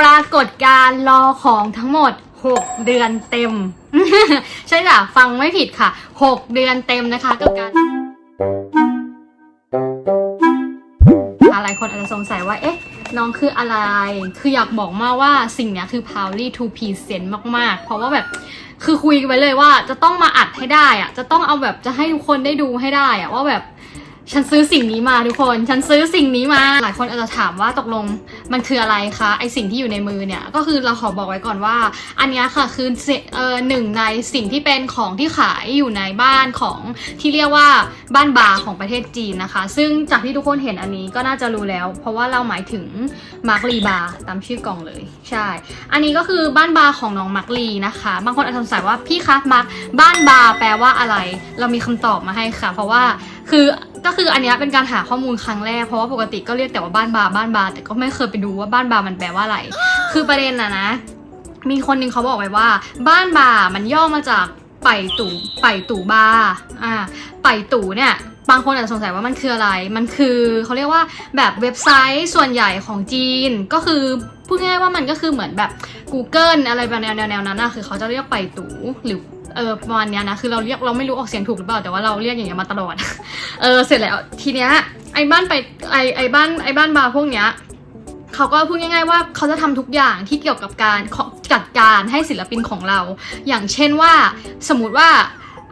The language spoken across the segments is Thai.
ปรากฏการรอของทั้งหมด 6 เดือนเต็ม ใช่ค่ะ ฟังไม่ผิดค่ะ 6 เดือนเต็มนะคะกับการหลายคนอาจจะสงสัยว่า เอ๊ะ น้องคืออะไร คืออยากบอกมากว่าสิ่งนี้คือ powerly to present มาก ๆ เพราะว่าแบบ คือคุยกันไว้เลยว่าจะต้องมาอัดให้ได้อะจะต้องเอาแบบจะให้ทุกคนได้ดูให้ได้อะว่าแบบ ฉันซื้อสิ่งนี้มาทุกคน ฉันซื้อสิ่งนี้มา หลายคนอาจจะถามว่าตกลงมันคืออะไรคะ ไอสิ่งที่อยู่ในมือเนี่ย ก็คือเราขอบอกไว้ก่อนว่า อันนี้ค่ะคือเสเอหนึ่งในสิ่งที่เป็นของที่ขายอยู่ในบ้านของที่เรียกว่าบ้านบาร์ของประเทศจีนนะคะ ซึ่งจากที่ทุกคนเห็นอันนี้ก็น่าจะรู้แล้ว เพราะว่าเราหมายถึงมาร์กลีบาร์ตามชื่อกล่องเลย ใช่ อันนี้ก็คือบ้านบาร์ของน้องมาร์กลีนะคะ บางคนอาจจะสงสัยว่าพี่คะมาร์กบ้านบาร์แปลว่าอะไร เรามีคำตอบมาให้ค่ะ เพราะว่าคือ ก็คืออันนี้เป็นการหาข้อมูลครั้งแรกเพราะว่าปกติก็เรียกแต่ว่าบ้านบาบ้านบาแต่ก็ไม่เคยไปดูว่าบ้านบามันแปลว่าอะไร คือประเด็นนะนะ มีคนหนึงเขาบอกไว้ว่า บ้านบามันย่อมาจากไปตู่ไปตู่บาอ่าไปตู่เนี่ย บางคนอาจจะสงสัยว่ามันคืออะไร มันคือเขาเรียกว่าแบบเว็บไซต์ส่วนใหญ่ของจีน ก็คือพูดง่ายๆว่ามันก็คือเหมือนแบบ Google อะไรแบบแนวแนวๆนั้นนะคือเขาจะเรียกไปตูหรือเออประมาณเนี้ยนะคือเราเรียกเราไม่รู้ออกเสียงถูกหรือเปล่าแต่ว่าเราเรียกอย่างเงี้ยมาตลอดเออเสร็จแล้วทีเนี้ยไอ้บ้านไปไอ้ไอ้บ้านไอ้บ้านบาร์พวกเนี้ยเขาก็พูดง่าย ๆ ว่าเขาจะทำทุกอย่างที่เกี่ยวกับการจัดการให้ศิลปินของเรา อย่างเช่นว่าสมมติว่า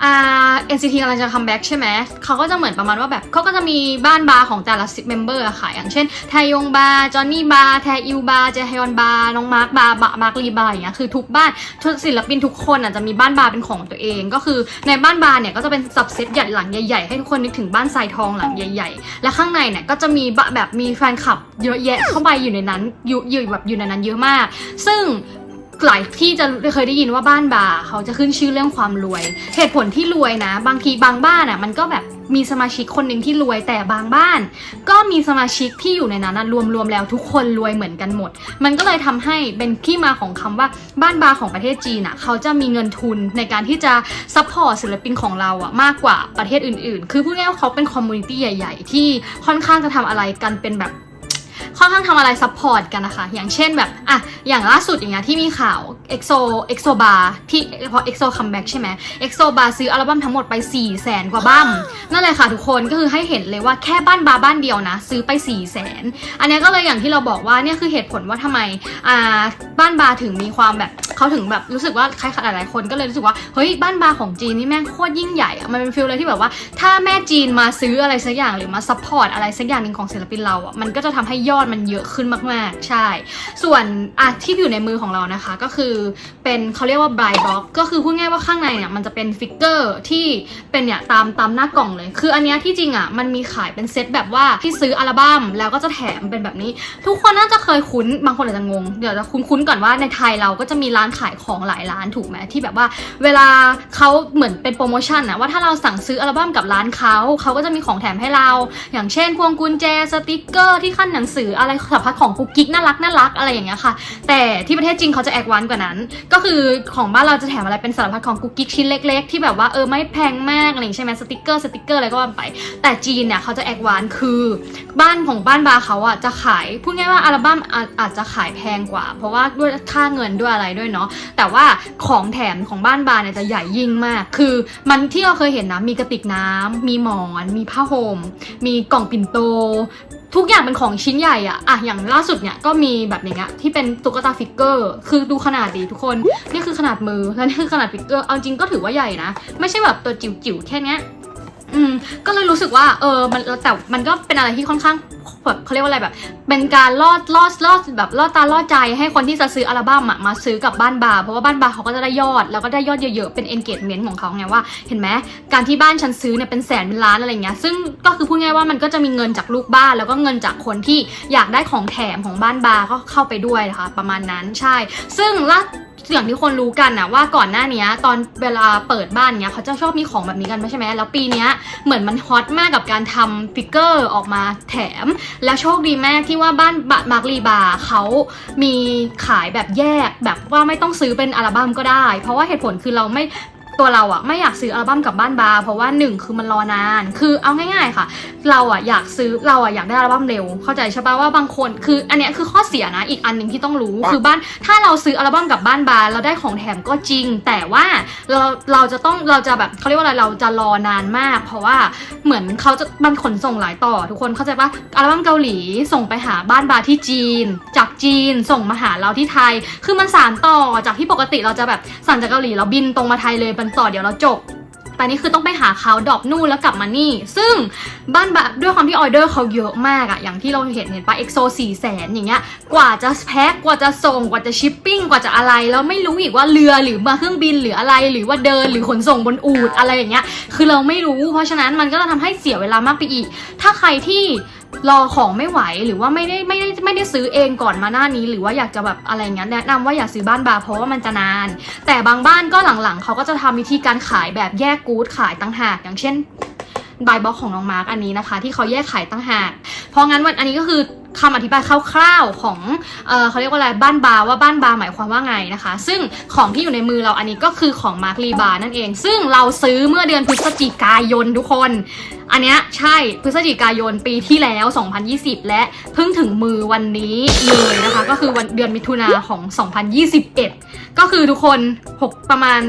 อ่า NCT กำลังจะคัมแบ็กใช่ไหม เขาก็จะเหมือนประมาณว่าแบบเขาก็จะมีบ้านบาร์ของแต่ละเมมเบอร์อะค่ะ อย่างเช่นไทยงบาร์จอห์นนี่บาร์แทอิวบาร์เจฮยอนบาร์น้องมาร์คบาร์บะมาร์คลีบาร์อย่างเงี้ยคือทุกบ้านทุกศิลปินทุกคนอะจะมีบ้านบาร์เป็นของตัวเอง ก็คือในบ้านบาร์เนี่ยก็จะเป็นสับเซตใหญ่หลังใหญ่ๆให้ทุกคนนึกถึงบ้านทรายทองหลังใหญ่ ๆ และข้างในเนี่ยก็จะมีบะแบบมีแฟนคลับเยอะแยะเข้าไปอยู่ในนั้นอยู่อยู่แบบอยู่ในนั้นเยอะมาก ซึ่ง หลายที่จะเคยได้ยินว่าบ้านบาร์เขาจะขึ้นชื่อเรื่องความรวย เหตุผลที่รวยนะ บางทีบางบ้านอะมันก็แบบมีสมาชิกคนหนึ่งที่รวยแต่บางบ้าน ก็มีสมาชิกที่อยู่ในนั้นรวมๆแล้วทุกคนรวยเหมือนกันหมด มันก็เลยทำให้เป็นที่มาของคำว่าบ้านบาร์ของประเทศจีนอะเขาจะมีเงินทุนในการที่จะซัพพอร์ตศิลปินของเราอะมากกว่าประเทศอื่น ๆ คือพูดง่ายๆว่าเขาเป็นคอมมูนิตี้ใหญ่ ๆ ที่ค่อนข้างจะทำอะไรกันเป็นแบบ ค่อนข้างทำอะไรซัพพอร์ตกันนะคะ อย่างเช่นแบบอะอย่างล่าสุดอย่างเงี้ยที่มีข่าว EXO EXO Bar ที่พอ EXO comeback ใช่ไหม EXO Bar ซื้ออัลบั้มทั้งหมดไป 4 0 0แสนกว่าบั้มนั่นแหละค่ะทุกคนก็คือให้เห็นเลยว่าแค่บ้านบาร์บ้านเดียวนะ ซื้อไป 4 0 0แสนอันนี้ก็เลยอย่างที่เราบอกว่าเนี่ยคือเหตุผลว่าทำไมอ่าบ้านบาร์ถึงมีความแบบเขาถึงแบบรู้สึกว่าใครหลายๆคนก็เลยรู้สึกว่าเฮ้ยบ้านบาร์ของจีนนี่แม่งโคตรยิ่งใหญ่อะมันเป็นฟีลเลยที่แบบว่า ถ้าแม่จีนมาซื้ออะไรสักอย่างหรือมาซัพพอร์ตอะไรสักอย่างหนึ่งของศิลปินเราอะมันก็จะทำให้ยอดมันเยอะขึ้นมากๆ ใช่ ส่วนอะที่อยู่ในมือของเรานะคะ ก็คือเป็นเขาเรียกว่าบบ็อกก็คือพูดง่ายว่าข้างในเนี่ยมันจะเป็นฟิกเกอร์ที่เป็นเนี่ยตามตามหน้ากล่องเลย คืออันเนี้ยที่จริงอะมันมีขายเป็นเซตแบบว่าที่ซื้ออัลบั้มแล้วก็จะแถมเป็นแบบนี้ ทุกคนน่าจะเคยคุ้นบางคนอาจจะงง เดี๋ยวจะคุ้นๆก่อนว่าในไทยเราก็จะมีร้านขายของหลายร้านถูกไหมที่แบบว่า เวลาเขาเหมือนเป็นโปรโมชั่นนะว่าถ้าเราสั่งซื้ออัลบั้มกับร้านเขาเขาก็จะมีของแถมให้เรา อย่างเช่นพวงกุญแจสติกเกอร์ที่ขั้นหนังสืออะไรสารพัดของกุ๊กกิ๊กน่ารักน่ารักอะไรอย่างเงี้ยค่ะ แต่ที่ประเทศจีนเขาจะแอดวานกว่านั้น ก็คือของบ้านเราจะแถมอะไรเป็นสารพัดของกุ๊กกิ๊กชิ้นเล็ก ๆ ที่แบบว่าเออไม่แพงมากอะไรอย่างงี้ใช่ไหมสติกเกอร์สติกเกอร์อะไรก็ว่าไป แต่จีนเนี่ยเขาจะแอดวานคือบ้านของบ้านบาร์เขาอะจะขายพูดง่ายว่าอัลบั้มอาอาจจะขายแพงกว่า เพราะว่าด้วยค่าเงินด้วยอะไรด้วยเนาะแต่ว่าของแถมของบ้านบาร์เนี่ยจะใหญ่ยิ่งมาก คือมันที่เราเคยเห็นนะมีกระติกน้ำมีหมอน มีผ้าห่มมีกล่องปิ่นโต ทุกอย่างเป็นของชิ้นใหญ่อะอะอย่างล่าสุดเนี่ยก็มีแบบอย่างเงี้ยที่เป็นตุ๊กตาฟิกเกอร์ คือดูขนาดดีทุกคน นี่คือขนาดมือแล้วนี่คือขนาดฟิกเกอร์ เอาจริงก็ถือว่าใหญ่นะ ไม่ใช่แบบตัวจิ๋วๆแค่เนี้ยอืมก็เลยรู้สึกว่าเออมันแต่มันก็เป็นอะไรที่ค่อนข้าง เขาเรียกว่าอะไรแบบ เป็นการล่อล่อล่อแบบล่อตาล่อใจให้คนที่จะซื้ออัลบั้มอะมาซื้อกับบ้านบาร์เพราะว่าบ้านบาร์เขาก็จะได้ยอด แล้วก็ได้ยอดเยอะๆ เป็น engagement ของเขาไงว่า เห็นไหมการที่บ้านฉันซื้อเนี่ยเป็นแสนเป็นล้านอะไรเงี้ยซึ่งก็คือพูดง่ายว่ามันก็จะมีเงินจากลูกบ้านแล้วก็เงินจากคนที่อยากได้ของแถมของบ้านบาร์ก็เข้าไปด้วยนะคะประมาณนั้นใช่ ซึ่งล่า อย่างที่คนรู้กันนะว่าก่อนหน้านี้ตอนเวลาเปิดบ้านเนี้ยเขาจะชอบมีของแบบนี้กันไม่ใช่ไหมแล้วปีนี้เหมือนมันฮอตมากกับการทำฟิกเกอร์ออกมาแถม แล้วโชคดีแม่ที่ว่าบ้านบัตมาร์กลีบาร์เขามีขายแบบแยกแบบว่าไม่ต้องซื้อเป็นอัลบั้มก็ได้ เพราะว่าเหตุผลคือเราไม่ ตัวเราอะไม่อยากซื้ออัลบั้มกลับบ้านบาร์เพราะว่าหนึ่งคือมันรอนาน คือเอาง่าย ๆค่ะ เราอะอยากซื้อเราอะอยากได้อัลบั้มเร็ว เข้าใจใช่ปะว่าบางคนคืออันเนี้ยคือข้อเสียนะอีกอันหนึ่งที่ต้องรู้คือบ้านถ้าเราซื้ออัลบั้มกลับบ้านบาร์เราได้ของแถมก็จริง แต่ว่าเราเราจะต้องเราจะแบบเขาเรียกว่าอะไรเราจะรอนานมาก เพราะว่าเหมือนเขาจะมันขนส่งหลายต่อ ทุกคนเข้าใจปะอัลบั้มเกาหลีส่งไปหาบ้านบาร์ที่จีน จากจีนส่งมาหาเราที่ไทย คือมันสานต่อจากที่ปกติเราจะแบบสั่งจากเกาหลีเราบินตรงมาไทยเลยเป็นต่อเดี๋ยวเราจบ แต่นี่คือต้องไปหาเขาดรอปนู่นแล้วกลับมานี่ ซึ่งบ้านแบบด้วยความที่ออเดอร์เขาเยอะมากอะอย่างที่เราเห็นเห็นปะเอ็กโซสี่แสนอย่างเงี้ย กว่าจะแพ็คกว่าจะส่งกว่าจะชิปปิ้งกว่าจะอะไรแล้วไม่รู้อีกว่าเรือหรือมาเครื่องบินหรืออะไร หรือว่าเดินหรือขนส่งบนอูดอะไรอย่างเงี้ย คือเราไม่รู้ เพราะฉะนั้นมันก็จะทำให้เสียเวลามากไปอีก ถ้าใครที่ รอของไม่ไหวหรือว่าไม่ได้ไม่ได้ไม่ได้ซื้อเองก่อนมาหน้านี้ หรือว่าอยากจะแบบอะไรเงี้ยแนะนำว่าอย่าซื้อบ้านบาร์เพราะว่ามันจะนาน แต่บางบ้านก็หลังๆเขาก็จะทำวิธีการขายแบบแยกกู๊ดขายตั้งหากอย่างเช่นบายบ็อกของน้องมาร์กอันนี้นะคะ ที่เขาแยกขายตั้งหากเพราะงั้นวันอันนี้ก็คือ คำอธิบายคร่าวๆของเออเขาเรียกว่าอะไรบ้านบาร์ว่าบ้านบาร์หมายความว่าไงนะคะ ซึ่งของที่อยู่ในมือเราอันนี้ก็คือของมาร์คลีบาร์นั่นเอง ซึ่งเราซื้อเมื่อเดือนพฤศจิกายนทุกคน อันเนี้ยใช่พฤศจิกายนปีที่แล้ว 2020 และเพิ่งถึงมือวันนี้เลยนะคะ ก็คือวันเดือนมิถุนาของ 2021 ก็คือทุกคน 6 ประมาณ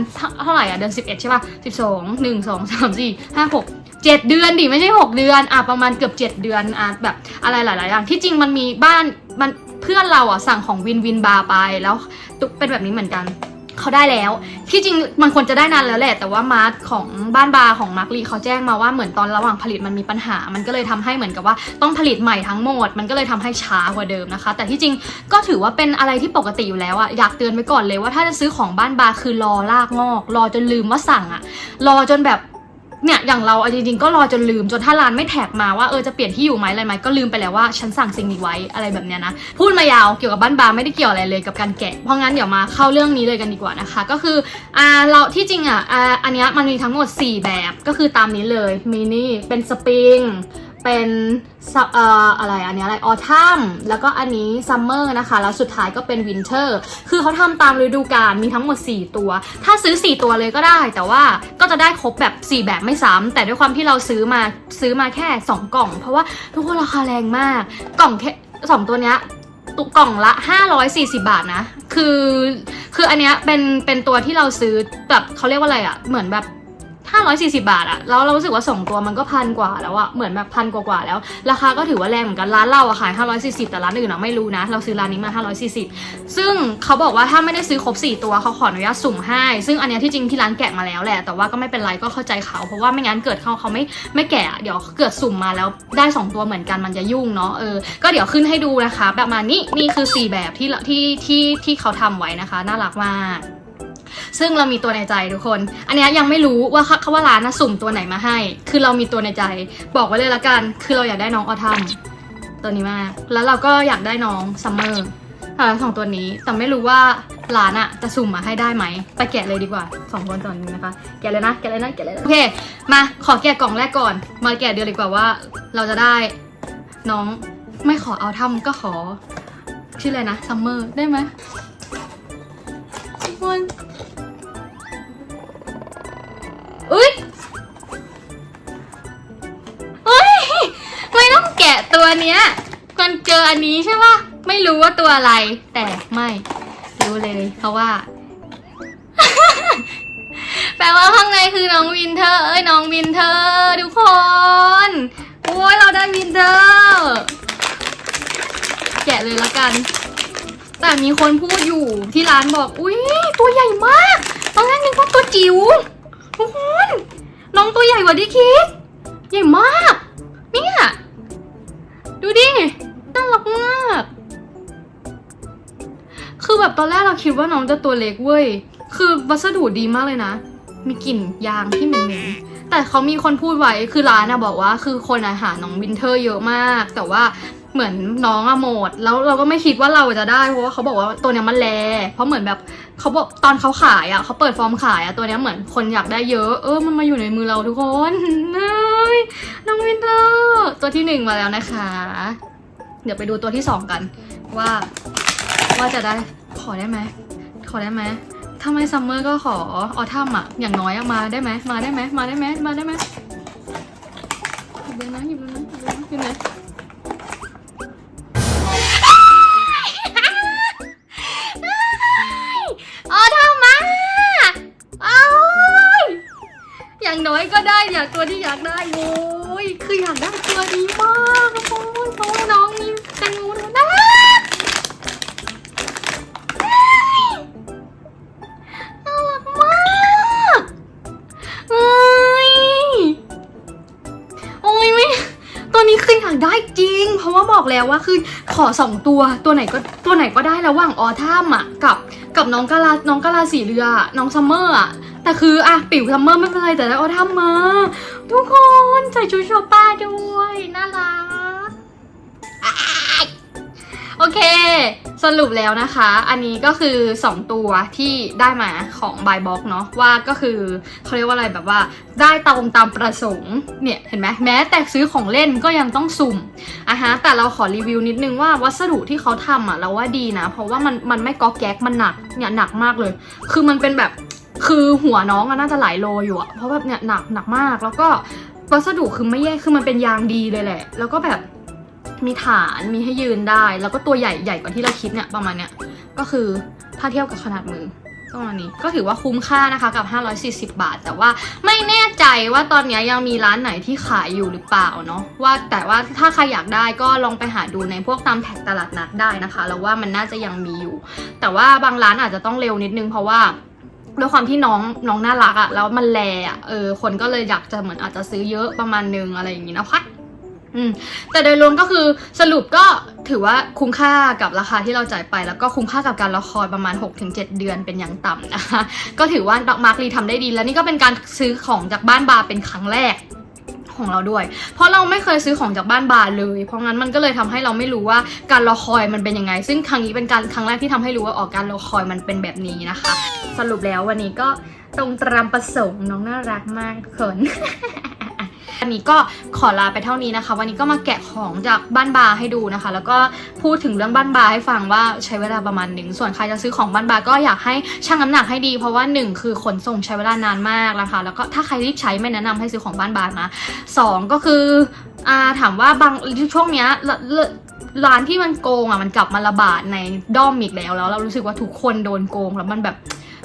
เท่าไหร่อะเดือน 11 ใช่ป่ะ 12 1 2 3 4 5 6 7เดือนดิไม่ใช่6เดือนอะประมาณเกือบ7เดือนอะแบบอะไรหลาย ๆ อย่างที่จริงมันมีบ้านมันเพื่อนเราอะสั่งของวินวินบาร์ไปแล้วตุ๊กเป็นแบบนี้เหมือนกันเขาได้แล้ว ที่จริงมันควรจะได้นานแล้วแหละ แต่ว่ามาร์ทของบ้านบาร์ของมาร์คลีเขาแจ้งมาว่าเหมือนตอนระหว่างผลิตมันมีปัญหา มันก็เลยทำให้เหมือนกับว่าต้องผลิตใหม่ทั้งหมด มันก็เลยทำให้ช้ากว่าเดิมนะคะ แต่ที่จริงก็ถือว่าเป็นอะไรที่ปกติอยู่แล้วอะอยากเตือนไว้ก่อนเลยว่าถ้าจะซื้อของบ้านบาร์คือรอลากงอก รอจนลืมว่าสั่งอะรอจนแบบ เนี่ยอย่างเราเอาจริงๆก็รอจนลืมจนถ้าร้านไม่แท็กมาว่าเออจะเปลี่ยนที่อยู่ไหมอะไรไหมก็ลืมไปแล้วว่าฉันสั่งสิ่งนี้ไว้อะไรแบบเนี้ยนะพูดมายาวเกี่ยวกับบ้านบาร์ไม่ได้เกี่ยวอะไรเลยกับการแกะเพราะงั้นเดี๋ยวมาเข้าเรื่องนี้เลยกันดีกว่านะคะ ก็คืออ่าเราที่จริงอะอ่าอันเนี้ยมันมีทั้งหมด 4 แบบก็คือตามนี้เลยมินี่เป็นสปริง เป็นเอ่ออะไรอันนี้อะไรออทัมแล้วก็อันนี้ซัมเมอร์นะคะ แล้วสุดท้ายก็เป็นวินเทอร์คือเขาทำตามฤดูกาลมีทั้งหมด 4 ตัว ถ้าซื้อ 4 ตัวเลยก็ได้ แต่ว่าก็จะได้ครบแบบ 4 แบบไม่ซ้ำแต่ด้วยความที่เราซื้อมาซื้อมาแค่ 2 กล่อง เพราะว่าทุกคนราคาแรงมาก กล่องแค่2ตัวเนี้ยตุกกล่องละ 540 บาทนะ คือ คืออันเนี้ยเป็น เป็นตัวที่เราซื้อแบบเขาเรียกว่าอะไรอะเหมือนแบบ 540 บาทอะแล้วเรารู้สึกว่าส่งตัวมันก็พันกว่าแล้วอะเหมือนแบบพันกว่าๆแล้ว ราคาก็ถือว่าแรงเหมือนกันร้านเราอะขาย 540 แต่ร้านอื่นอะไม่รู้นะ เราซื้อร้านนี้มา 540 ซึ่งเขาบอกว่าถ้าไม่ได้ซื้อครบ 4 ตัวเขาขออนุญาตสุ่มให้ ซึ่งอันเนี้ยที่จริงที่ร้านแกะมาแล้วแหละ แต่ว่าก็ไม่เป็นไรก็เข้าใจเขา เพราะว่าไม่งั้นเกิดเขาเขาไม่ไม่แกะเดี๋ยวเกิดสุ่มมาแล้วได้ 2 ตัวเหมือนกันมันจะยุ่งเนาะเออก็เดี๋ยวขึ้นให้ดูนะคะแบบมานี้นี่คือ 4 แบบที่ที่ที่ที่เขาทำไว้นะคะ น่ารักมาก ซึ่งเรามีตัวในใจทุกคน อันนี้ยังไม่รู้ว่าเขาว่าร้านนะสุ่มตัวไหนมาให้ คือเรามีตัวในใจ บอกไว้เลยละกัน คือเราอยากได้น้องออทัมตัวนี้มาก แล้วเราก็อยากได้น้องซัมเมอร์สองตัวนี้ แต่ไม่รู้ว่าร้านอะจะสุ่มมาให้ได้ไหม ไปแกะเลยดีกว่าสองคนตอนนี้นะคะ แกะเลยนะ แกะเลยนะ แกะเลยนะโอเค มา ขอแกะกล่องแรกก่อน มาแกะเดียวดีกว่าว่า เราจะได้น้องไม่ขอเอาทัมก็ขอ ชื่ออะไรนะซัมเมอร์ได้ไหมทุกคน แกะตัวเนี้ยก่อนเจออันนี้ใช่ปะไม่รู้ว่าตัวอะไร แต่ไม่รู้เลย เพราะว่า แปลว่าข้างในคือน้องวินเทอร์ เอ้ยน้องวินเทอร์ทุกคนโอ้ยเราได้วินเทอร์แกะเลยละกัน แต่มีคนพูดอยู่ที่ร้านบอก อุ้ยตัวใหญ่มากตอนแรกนึกว่าตัวจิ๋วทุกคนน้องตัวใหญ่กว่าที่คิด ใหญ่มาก ดูดิ น่ารักมาก คือแบบตอนแรกเราคิดว่าน้องจะตัวเล็กเว้ย คือวัสดุดีมากเลยนะ มีกลิ่นยางที่เหม็นๆแต่เขามีคนพูดไว้ คือร้านอะบอกว่า คือคนอะหาน้องวินเทอร์เยอะมาก แต่ว่าเหมือนน้องอะหมด แล้วเราก็ไม่คิดว่าเราจะได้ เพราะว่าเขาบอกว่าตัวเนี้ยมันแลเพราะเหมือนแบบเขาบอกตอนเขาขายอะเขาเปิดฟอร์มขายอะตัวเนี้ยเหมือนคนอยากได้เยอะ เออ มันมาอยู่ในมือเราทุกคนเฮ้ ยน้องวินเทอร์ตัวที่หนึ่งมาแล้วนะคะ เดี๋ยวไปดูตัวที่สองกัน ว่า ว่าจะได้ขอได้ไหมขอได้ไหมถ้าไม่ซัมเมอร์ก็ขอออทัมอะอย่างน้อยอะมาได้ไหมมาได้ไหมมาได้ไหมมาได้ไหมหยิบเลยนะหยิบเลยนะหยิบเลยนะหยิบเลย ก็ได้อยากตัวที่อยากได้โอ้ยคืออยากได้ตัวนี้มากโอ้ยเบอกแล้วว่าคือขอสองตัวตัวไหนก็ตัวไหนก็ได้ระหว่างออท่ามอะกับกับน้องกาลาน้องกาลาสีเรือน้องซัมเมอร์อะแต่คืออะปิ๋วซัมเมอร์ไม่เป็นไรแต่ได้ออทัมมา ทุกคนใส่ชุดโชว์ป้าด้วยน่ารัก อเค สรุปแล้วนะคะ อันนี้ก็คือ 2 ตัวที่ได้มาของบายบ็อกเนาะว่าก็คือเขาเรียกว่าอะไรแบบว่า ได้ตรงตามประสงค์เนี่ยเห็นไหมแม้แต่ซื้อของเล่นก็ยังต้องสุ่มอะฮะแต่เราขอรีวิวนิดนึงว่าวัสดุที่เขาทำอะเราว่าดีนะ เพราะว่ามันมันไม่ก๊อกแก๊กมันหนักเนี่ยหนักมากเลย คือมันเป็นแบบคือหัวน้องอะน่าจะหลายโลอยู่อะเพราะแบบเนี่ยหนักหนักมากแล้วก็วัสดุคือไม่แย่คือมันเป็นยางดีเลยแหละ แล้วก็แบบ มีฐานมีให้ยืนได้ แล้วก็ตัวใหญ่ใหญ่กว่าที่เราคิดเนี่ยประมาณเนี้ยก็คือถ้าเทียบกับขนาดมือก็ประมาณนี้ก็ถือว่าคุ้มค่านะคะกับ 540 บาท แต่ว่าไม่แน่ใจว่าตอนนี้ยยังมีร้านไหนที่ขายอยู่หรือเปล่าเนาะว่าแต่ว่าถ้าใครอยากได้ก็ลองไปหาดูในพวกตามแท็กตลาดนัดได้นะคะแล้วว่ามันน่าจะยังมีอยู่ แต่ว่าบางร้านอาจจะต้องเร็วนิดนึงเพราะว่าด้วยความที่น้องน้องน่ารักอะแล้วมันแลอะเออคนก็เลยอยากจะเหมือนอาจจะซื้อเยอะประมาณนึงอะไรอย่างงี้นะคะ อืมแต่โดยรวมก็คือสรุปก็ถือว่าคุ้มค่ากับราคาที่เราจ่ายไป แล้วก็คุ้มค่ากับการรอคอยประมาณ 6-7 เดือนเป็นอย่างต่ำนะคะ ก็ถือว่าดอกมาร์กรีทำได้ดี แล้วนี่ก็เป็นการซื้อของจากบ้านบาร์เป็นครั้งแรกของเราด้วย เพราะเราไม่เคยซื้อของจากบ้านบาร์เลย เพราะงั้นมันก็เลยทำให้เราไม่รู้ว่าการรอคอยมันเป็นยังไง ซึ่งครั้งนี้เป็นการครั้งแรกที่ทำให้รู้ว่าออกการรอคอยมันเป็นแบบนี้นะคะ สรุปแล้ววันนี้ก็ตรงตามประสงค์น้องน่ารักมากทุกคน วันนี้ก็ขอลาไปเท่านี้นะคะ วันนี้ก็มาแกะของจากบ้านบาให้ดูนะคะ แล้วก็พูดถึงเรื่องบ้านบาให้ฟังว่าใช้เวลาประมาณหนึ่งส่วนใครจะซื้อของบ้านบาก็อยากให้ชั่งน้ำหนักให้ดี เพราะว่าหนึ่งคือขนส่งใช้เวลานานมากนะคะ แล้วก็ถ้าใครรีบใช้ไม่แนะนำให้ซื้อของบ้านบานะสองก็คืออาถามว่าบางช่วงเนี้ยร้านที่มันโกงอะมันกลับมาระบาดในด้อมอีกแล้วแล้ว เรารู้สึกว่าทุกคนโดนโกงแล้วมันแบบ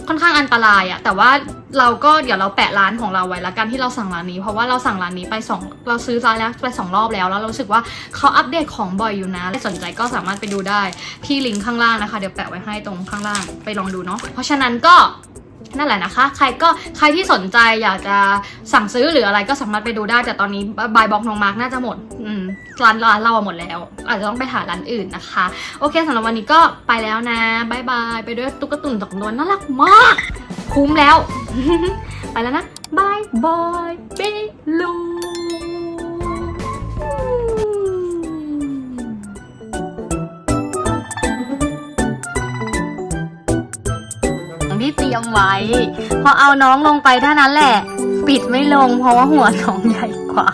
ค่อนข้างอันตรายอะแต่ว่าเราก็เดี๋ยวเราแปะร้านของเราไว้ละกันที่เราสั่งร้านนี้เพราะว่าเราสั่งร้านนี้ไปสองเราซื้อร้านแล้วไปสองรอบแล้วแล้วเราสึกว่าเขาอัปเดตของบ่อยอยู่นะสนใจก็สามารถไปดูได้ที่ลิงก์ข้างล่างนะคะ เดี๋ยวแปะไว้ให้ตรงข้างล่างไปลองดูเนาะเพราะฉะนั้นก็ นั่นแหละนะคะ ใครก็ใครที่สนใจอยากจะสั่งซื้อหรืออะไรก็สามารถไปดูได้ แต่ตอนนี้บายบ็อกน้องมาร์กน่าจะหมดร้านร้านเราหมดแล้ว อาจจะต้องไปหาร้านอื่นนะคะ โอเคสำหรับวันนี้ก็ไปแล้วนะบายบาย ไปด้วยตุ๊กตาตุ่นสองตัวน่ารักมาก คุ้มแล้ว ไปแล้วนะบายบายเบลู ไว้ พอเอาน้องลงไปเท่านั้นแหละ ปิดไม่ลงเพราะว่าหัวน้องใหญ่กว่า